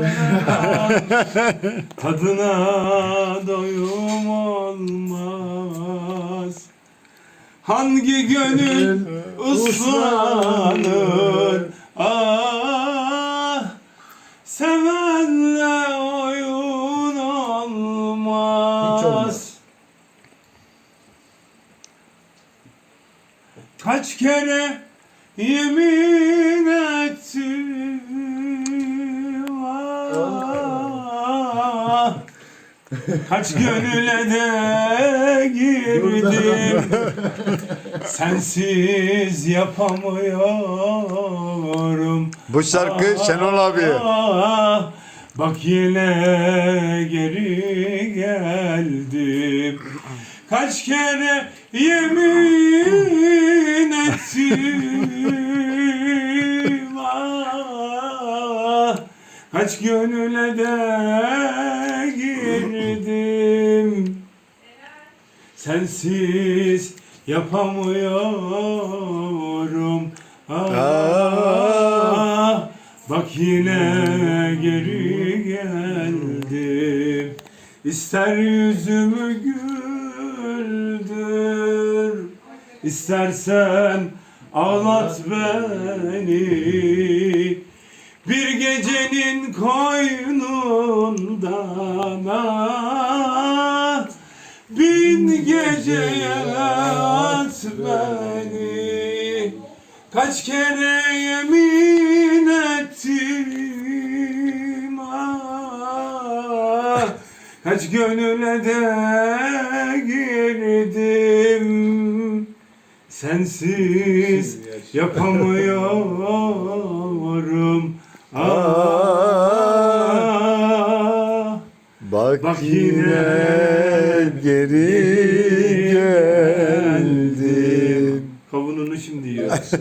Tadına doyum olmaz. Hangi gönül ıslanır? Ah Sevenle oyun olmaz. Kaç kere yemin ah. Kaç gönüle de girdim. Sensiz yapamıyorum. Bu şarkı Şenol abi. Ah, Bak yine geri geldim. Kaç kere yemin ettim. Ah, Kaç gönüle de girdim Sensiz yapamıyorum. Ah, Bak yine geri geldim. İster yüzümü güldür İstersen ağlat beni. Bir gecenin koynundan ah, Bin geceye at beni Kaç kere yemin ettim ah, Kaç gönüle de girdim. Sensiz yapamıyorum Bak, Bak yine geri geldim. Kavununu şimdi yiyoruz.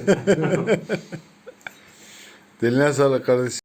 Diline sağlık kardeşim.